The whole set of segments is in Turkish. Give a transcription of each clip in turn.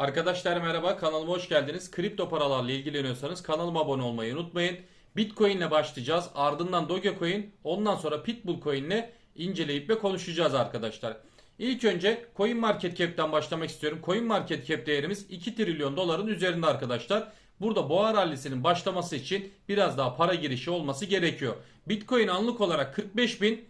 Arkadaşlar merhaba kanalıma hoş geldiniz. Kripto paralarla ilgileniyorsanız kanalıma abone olmayı unutmayın. Bitcoin ile başlayacağız. Ardından Dogecoin, ondan sonra Pitbull Coin ile inceleyip ve konuşacağız arkadaşlar. İlk önce Coin Market Cap'ten başlamak istiyorum. Coin Market Cap değerimiz 2 trilyon doların üzerinde arkadaşlar. Burada boğa rallisinin başlaması için biraz daha para girişi olması gerekiyor. Bitcoin anlık olarak 45 bin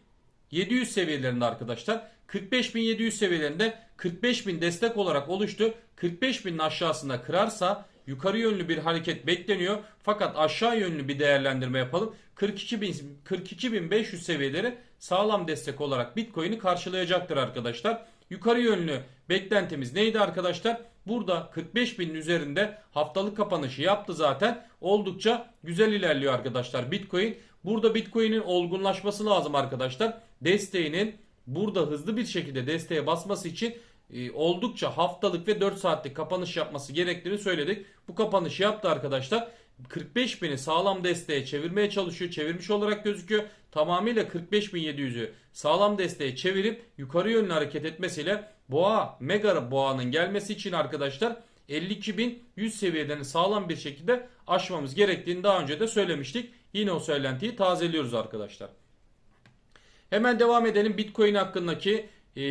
700 seviyelerinde arkadaşlar. 45.700 seviyelerinde 40.000 destek olarak oluştu. 45.000'in aşağısında kırarsa yukarı yönlü bir hareket bekleniyor. Fakat aşağı yönlü bir değerlendirme yapalım. 42.000 42.500 seviyeleri sağlam destek olarak Bitcoin'i karşılayacaktır arkadaşlar. Yukarı yönlü beklentimiz neydi arkadaşlar? Burada 45.000'in üzerinde haftalık kapanışı yaptı zaten. Oldukça güzel ilerliyor arkadaşlar Bitcoin. Burada Bitcoin'in olgunlaşması lazım arkadaşlar. Desteğinin burada hızlı bir şekilde desteğe basması için e, oldukça haftalık ve 4 saatlik kapanış yapması gerektiğini söyledik. Bu kapanışı yaptı arkadaşlar. 45 bini sağlam desteğe çevirmeye çalışıyor. Çevirmiş olarak gözüküyor. Tamamıyla 45.700'ü sağlam desteğe çevirip yukarı yönlü hareket etmesiyle boğa, mega boğanın gelmesi için arkadaşlar 52.100 seviyelerini sağlam bir şekilde aşmamız gerektiğini daha önce de söylemiştik. Yine o söylentiyi tazeliyoruz arkadaşlar. Hemen devam edelim Bitcoin hakkındaki e,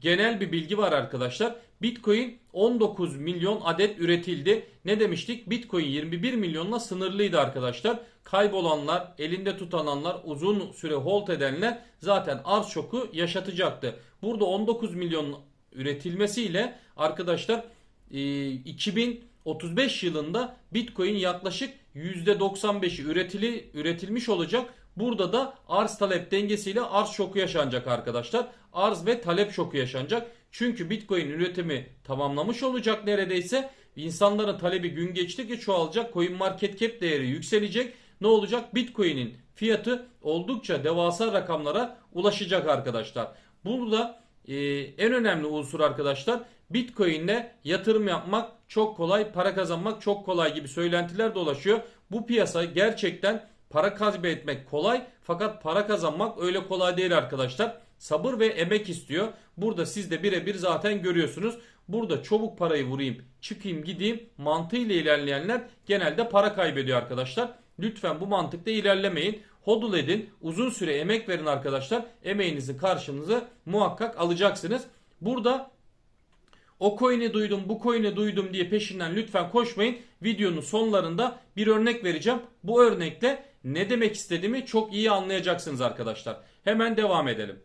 genel bir bilgi var arkadaşlar. Bitcoin 19 milyon adet üretildi. Ne demiştik? Bitcoin 21 milyonla sınırlıydı arkadaşlar. Kaybolanlar, elinde tutananlar, uzun süre hold edenler zaten arz şoku yaşatacaktı. Burada 19 milyon üretilmesiyle arkadaşlar e, 2035 yılında Bitcoin yaklaşık %95'i üretili, üretilmiş olacak. Burada da arz talep dengesiyle arz şoku yaşanacak arkadaşlar. Arz ve talep şoku yaşanacak. Çünkü Bitcoin üretimi tamamlamış olacak neredeyse. İnsanların talebi gün geçtikçe çoğalacak. Coin market cap değeri yükselecek. Ne olacak? Bitcoin'in fiyatı oldukça devasa rakamlara ulaşacak arkadaşlar. Burada e, en önemli unsur arkadaşlar Bitcoin'le yatırım yapmak çok kolay, para kazanmak çok kolay gibi söylentiler dolaşıyor. Bu piyasa gerçekten para kaybetmek kolay fakat para kazanmak öyle kolay değil arkadaşlar. Sabır ve emek istiyor. Burada siz de birebir zaten görüyorsunuz. Burada çabuk parayı vurayım, çıkayım, gideyim mantığıyla ilerleyenler genelde para kaybediyor arkadaşlar. Lütfen bu mantıkta ilerlemeyin. Hodl edin, uzun süre emek verin arkadaşlar. Emeğinizin karşılığınızı muhakkak alacaksınız. Burada o coin'i duydum, bu coin'i duydum diye peşinden lütfen koşmayın. Videonun sonlarında bir örnek vereceğim. Bu örnekle ne demek istediğimi çok iyi anlayacaksınız arkadaşlar. Hemen devam edelim.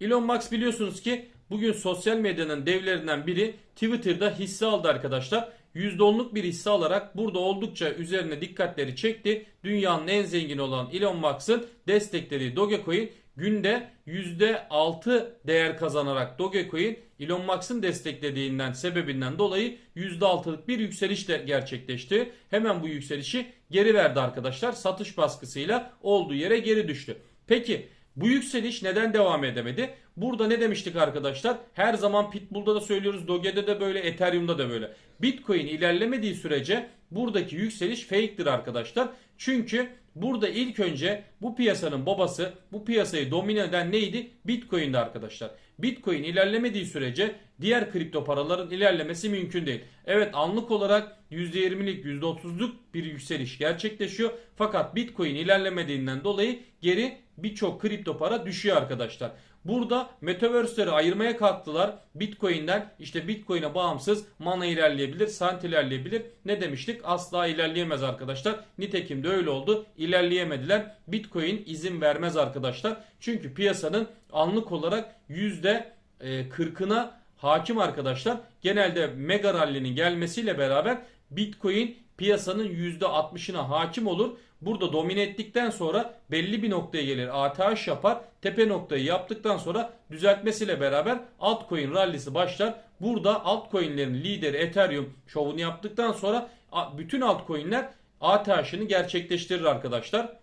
Elon Musk biliyorsunuz ki bugün sosyal medyanın devlerinden biri Twitter'da hisse aldı arkadaşlar. %10'luk bir hisse alarak burada oldukça üzerine dikkatleri çekti. Dünyanın en zengin olan Elon Musk'ın desteklediği Dogecoin günde %6 değer kazanarak Dogecoin Elon Musk'ın desteklediğinden sebebinden dolayı %6'lık bir yükseliş de gerçekleşti. Hemen bu yükselişi geri verdi arkadaşlar. Satış baskısıyla olduğu yere geri düştü. Peki bu yükseliş neden devam edemedi? Burada ne demiştik arkadaşlar? Her zaman Pitbull'da da söylüyoruz, Doge'de de böyle, Ethereum'da da böyle. Bitcoin ilerlemediği sürece buradaki yükseliş fake'tir arkadaşlar. Çünkü burada ilk önce bu piyasanın babası, bu piyasayı domine eden neydi? Bitcoin'di arkadaşlar. Bitcoin ilerlemediği sürece diğer kripto paraların ilerlemesi mümkün değil. Evet anlık olarak %20'lik %30'luk bir yükseliş gerçekleşiyor. Fakat Bitcoin ilerlemediğinden dolayı geri birçok kripto para düşüyor arkadaşlar. Burada metaverse'leri ayırmaya kalktılar. Bitcoin'den işte Bitcoin'e bağımsız mana ilerleyebilir, sant ilerleyebilir. Ne demiştik? Asla ilerleyemez arkadaşlar. Nitekim de öyle oldu. İlerleyemediler. Bitcoin izin vermez arkadaşlar. Çünkü piyasanın anlık olarak %40'ına hakim arkadaşlar. Genelde mega rally'nin gelmesiyle beraber Bitcoin piyasanın %60'ına hakim olur. Burada domine ettikten sonra belli bir noktaya gelir. ATH yapar. Tepe noktayı yaptıktan sonra düzeltmesiyle beraber altcoin rallisi başlar. Burada altcoin'lerin lideri Ethereum şovunu yaptıktan sonra bütün altcoin'ler ATH'ını gerçekleştirir arkadaşlar.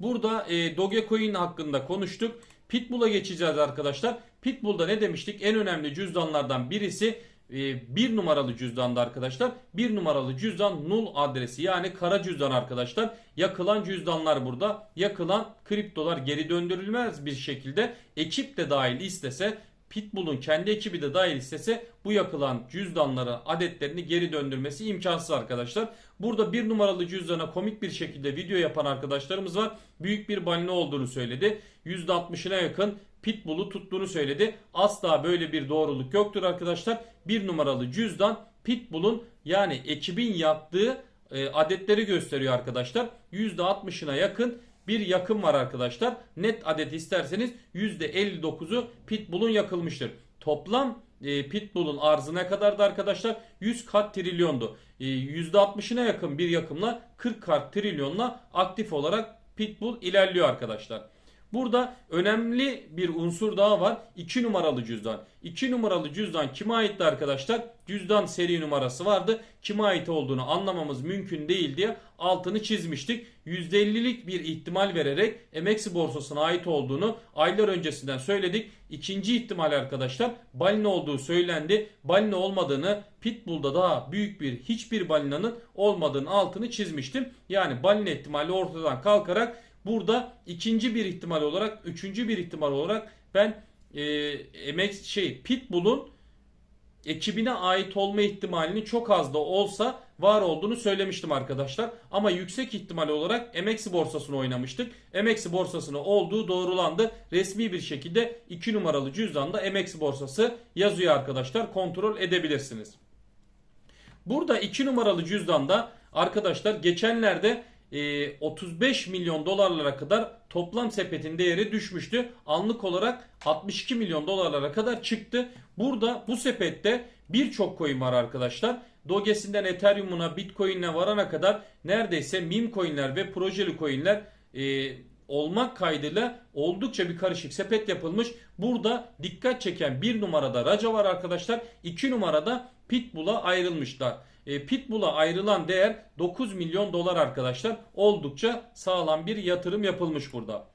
Burada e, Dogecoin hakkında konuştuk. Pitbull'a geçeceğiz arkadaşlar. Pitbull'da ne demiştik? En önemli cüzdanlardan birisi e, bir numaralı cüzdanda arkadaşlar. Bir numaralı cüzdan null adresi yani kara cüzdan arkadaşlar. Yakılan cüzdanlar burada. Yakılan kriptolar geri döndürülmez bir şekilde ekip de dahil istese Pitbull'un kendi ekibi de dahil istese bu yakılan cüzdanları adetlerini geri döndürmesi imkansız arkadaşlar. Burada bir numaralı cüzdana komik bir şekilde video yapan arkadaşlarımız var. Büyük bir balina olduğunu söyledi. %60'ına yakın Pitbull'u tuttuğunu söyledi. Asla böyle bir doğruluk yoktur arkadaşlar. Bir numaralı cüzdan Pitbull'un yani ekibin yaptığı e, adetleri gösteriyor arkadaşlar. %60'ına yakın bir yakın var arkadaşlar. Net adet isterseniz %59'u Pitbull'un yakılmıştır. Toplam e, Pitbull'un arzı ne kadardı arkadaşlar? 100 kat trilyondu. E, %60'ına yakın bir yakımla 40 kat trilyonla aktif olarak Pitbull ilerliyor arkadaşlar. Burada önemli bir unsur daha var. 2 numaralı cüzdan. 2 numaralı cüzdan kime aitti arkadaşlar? Cüzdan seri numarası vardı. Kime ait olduğunu anlamamız mümkün değil diye altını çizmiştik. %50'lik bir ihtimal vererek MX borsasına ait olduğunu aylar öncesinden söyledik. İkinci ihtimal arkadaşlar balina olduğu söylendi. Balina olmadığını Pitbull'da daha büyük bir hiçbir balinanın olmadığını altını çizmiştim. Yani balina ihtimali ortadan kalkarak Burada ikinci bir ihtimal olarak, üçüncü bir ihtimal olarak ben e, MX şey Pitbull'un ekibine ait olma ihtimalinin çok az da olsa var olduğunu söylemiştim arkadaşlar. Ama yüksek ihtimal olarak MX borsasını oynamıştık. MX borsasını olduğu doğrulandı. Resmi bir şekilde 2 numaralı cüzdanda MX borsası yazıyor arkadaşlar. Kontrol edebilirsiniz. Burada 2 numaralı cüzdanda arkadaşlar geçenlerde 35 e, milyon dolarlara kadar toplam sepetin değeri düşmüştü. Anlık olarak 62 milyon dolarlara kadar çıktı. Burada bu sepette birçok coin var arkadaşlar. Doge'sinden Ethereum'una Bitcoin'e varana kadar neredeyse meme coin'ler ve projeli coin'ler e, olmak kaydıyla oldukça bir karışık sepet yapılmış. Burada dikkat çeken bir numarada Raja var arkadaşlar. 2 numarada Pitbull'a ayrılmışlar. E, Pitbull'a ayrılan değer 9 milyon dolar arkadaşlar. Oldukça sağlam bir yatırım yapılmış burada.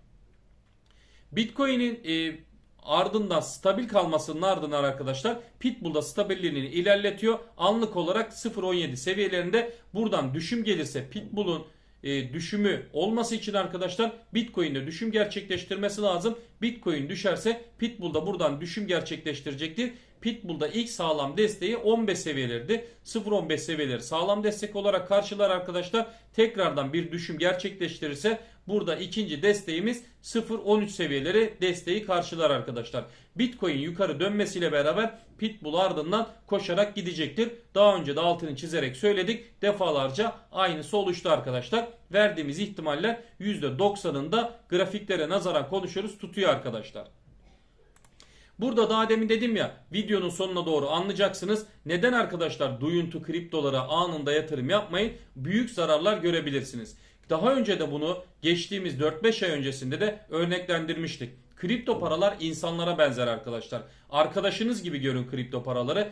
Bitcoin'in e, ardından stabil kalmasının ardından arkadaşlar Pitbull'da stabilliğini ilerletiyor. Anlık olarak 0.17 seviyelerinde buradan düşüm gelirse Pitbull'un e, düşümü olması için arkadaşlar Bitcoin'de düşüm gerçekleştirmesi lazım. Bitcoin düşerse Pitbull da buradan düşüm gerçekleştirecektir. Pitbull'da ilk sağlam desteği 15 seviyelerdi. 0.15 seviyeleri sağlam destek olarak karşılar arkadaşlar. Tekrardan bir düşüm gerçekleştirirse burada ikinci desteğimiz 0.13 seviyeleri desteği karşılar arkadaşlar. Bitcoin yukarı dönmesiyle beraber Pitbull ardından koşarak gidecektir. Daha önce de altını çizerek söyledik. Defalarca aynısı oluştu arkadaşlar. Verdiğimiz ihtimaller %90'ında grafiklere nazaran konuşuyoruz tutuyor arkadaşlar. Burada daha demin dedim ya videonun sonuna doğru anlayacaksınız. Neden arkadaşlar duyuntu kriptolara anında yatırım yapmayın? Büyük zararlar görebilirsiniz. Daha önce de bunu geçtiğimiz 4-5 ay öncesinde de örneklendirmiştik. Kripto paralar insanlara benzer arkadaşlar. Arkadaşınız gibi görün kripto paraları.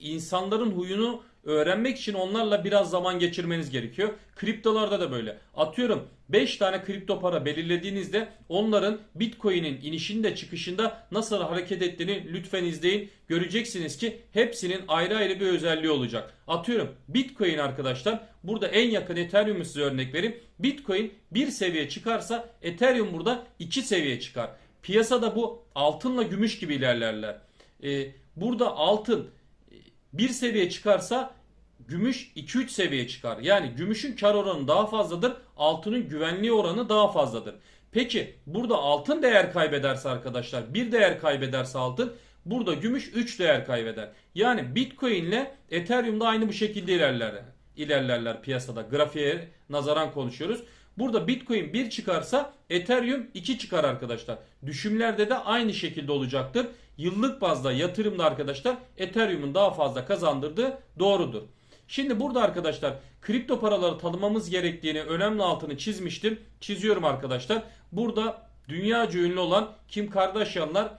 İnsanların huyunu öğrenmek için onlarla biraz zaman geçirmeniz gerekiyor. Kriptolarda da böyle. Atıyorum 5 tane kripto para belirlediğinizde onların Bitcoin'in inişinde çıkışında nasıl hareket ettiğini lütfen izleyin. Göreceksiniz ki hepsinin ayrı ayrı bir özelliği olacak. Atıyorum Bitcoin arkadaşlar burada en yakın Ethereum'u size örnek vereyim. Bitcoin bir seviye çıkarsa Ethereum burada 2 seviye çıkar. Piyasada bu altınla gümüş gibi ilerlerler. Ee, burada altın bir seviye çıkarsa gümüş 2-3 seviye çıkar. Yani gümüşün kar oranı daha fazladır. Altının güvenliği oranı daha fazladır. Peki burada altın değer kaybederse arkadaşlar bir değer kaybederse altın burada gümüş 3 değer kaybeder. Yani Bitcoin ile Ethereum da aynı bu şekilde ilerler. ilerlerler piyasada. Grafiğe nazaran konuşuyoruz. Burada Bitcoin 1 çıkarsa Ethereum 2 çıkar arkadaşlar. Düşümlerde de aynı şekilde olacaktır. Yıllık bazda yatırımda arkadaşlar Ethereum'un daha fazla kazandırdığı doğrudur. Şimdi burada arkadaşlar kripto paraları tanımamız gerektiğini önemli altını çizmiştim. Çiziyorum arkadaşlar. Burada dünyaca ünlü olan Kim Kardashian'lar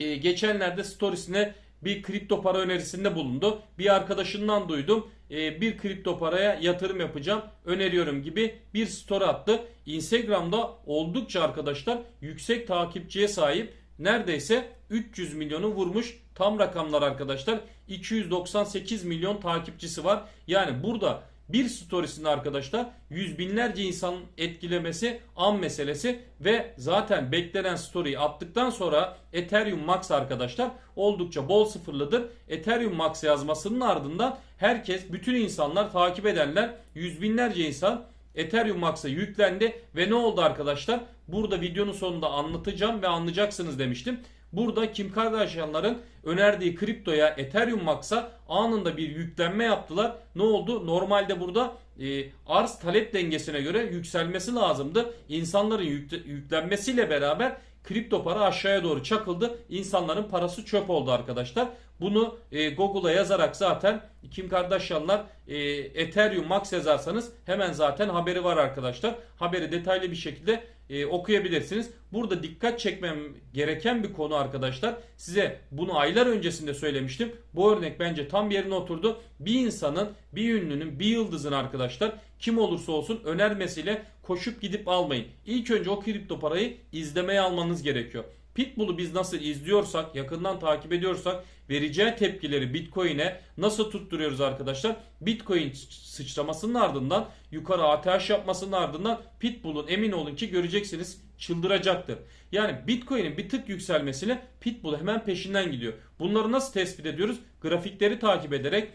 e, geçenlerde storiesine bir kripto para önerisinde bulundu. Bir arkadaşından duydum. E, bir kripto paraya yatırım yapacağım öneriyorum gibi bir story attı. Instagram'da oldukça arkadaşlar yüksek takipçiye sahip neredeyse 300 milyonu vurmuş. Tam rakamlar arkadaşlar 298 milyon takipçisi var. Yani burada bir storiesinde arkadaşlar yüz binlerce insanın etkilemesi an meselesi ve zaten beklenen story'yi attıktan sonra Ethereum Max arkadaşlar oldukça bol sıfırlıdır. Ethereum Max yazmasının ardından herkes bütün insanlar takip edenler yüz binlerce insan Ethereum Max'a yüklendi ve ne oldu arkadaşlar? Burada videonun sonunda anlatacağım ve anlayacaksınız demiştim. Burada Kim Kardashian'ların önerdiği kriptoya Ethereum Max'a anında bir yüklenme yaptılar. Ne oldu? Normalde burada e, arz talep dengesine göre yükselmesi lazımdı. İnsanların yükle- yüklenmesiyle beraber kripto para aşağıya doğru çakıldı. İnsanların parası çöp oldu arkadaşlar. Bunu e, Google'a yazarak zaten Kim Kardashian'lar e, Ethereum Max yazarsanız hemen zaten haberi var arkadaşlar. Haberi detaylı bir şekilde e, okuyabilirsiniz. Burada dikkat çekmem gereken bir konu arkadaşlar. Size bunu aylar öncesinde söylemiştim. Bu örnek bence tam yerine oturdu. Bir insanın, bir ünlünün, bir yıldızın arkadaşlar kim olursa olsun önermesiyle koşup gidip almayın. İlk önce o kripto parayı izlemeye almanız gerekiyor. Pitbull'u biz nasıl izliyorsak, yakından takip ediyorsak vereceği tepkileri Bitcoin'e nasıl tutturuyoruz arkadaşlar? Bitcoin sıçramasının ardından yukarı ATH yapmasının ardından Pitbull'un emin olun ki göreceksiniz çıldıracaktır. Yani Bitcoin'in bir tık yükselmesine Pitbull hemen peşinden gidiyor. Bunları nasıl tespit ediyoruz? Grafikleri takip ederek,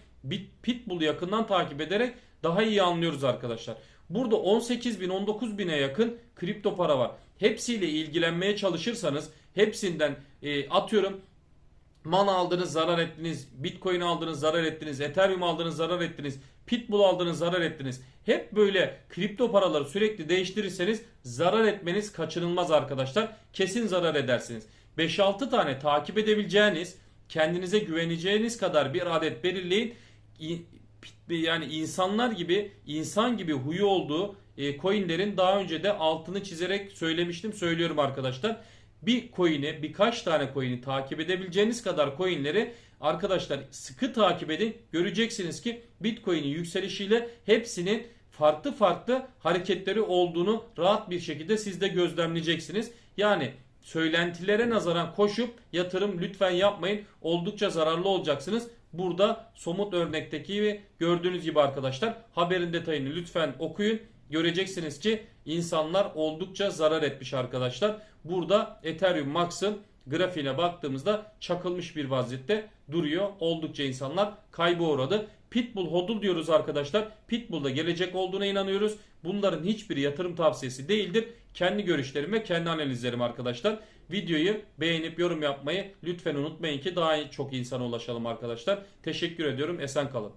Pitbull'u yakından takip ederek daha iyi anlıyoruz arkadaşlar. Burada 18 bin 19 bine yakın kripto para var. Hepsiyle ilgilenmeye çalışırsanız hepsinden e, atıyorum Mana aldınız zarar ettiniz. Bitcoin aldınız zarar ettiniz. Ethereum aldınız zarar ettiniz. Pitbull aldınız zarar ettiniz. Hep böyle kripto paraları sürekli değiştirirseniz zarar etmeniz kaçınılmaz arkadaşlar. Kesin zarar edersiniz. 5-6 tane takip edebileceğiniz, kendinize güveneceğiniz kadar bir adet belirleyin. Yani insanlar gibi, insan gibi huyu olduğu e, coinlerin daha önce de altını çizerek söylemiştim. Söylüyorum arkadaşlar bir coin'i birkaç tane coin'i takip edebileceğiniz kadar coin'leri arkadaşlar sıkı takip edin. Göreceksiniz ki Bitcoin'in yükselişiyle hepsinin farklı farklı hareketleri olduğunu rahat bir şekilde siz de gözlemleyeceksiniz. Yani söylentilere nazaran koşup yatırım lütfen yapmayın. Oldukça zararlı olacaksınız. Burada somut örnekteki gibi gördüğünüz gibi arkadaşlar haberin detayını lütfen okuyun. Göreceksiniz ki insanlar oldukça zarar etmiş arkadaşlar. Burada Ethereum Max'ın grafiğine baktığımızda çakılmış bir vaziyette duruyor. Oldukça insanlar kayba uğradı. Pitbull hodl diyoruz arkadaşlar. Pitbull'da gelecek olduğuna inanıyoruz. Bunların hiçbiri yatırım tavsiyesi değildir. Kendi görüşlerim ve kendi analizlerim arkadaşlar. Videoyu beğenip yorum yapmayı lütfen unutmayın ki daha çok insana ulaşalım arkadaşlar. Teşekkür ediyorum. Esen kalın.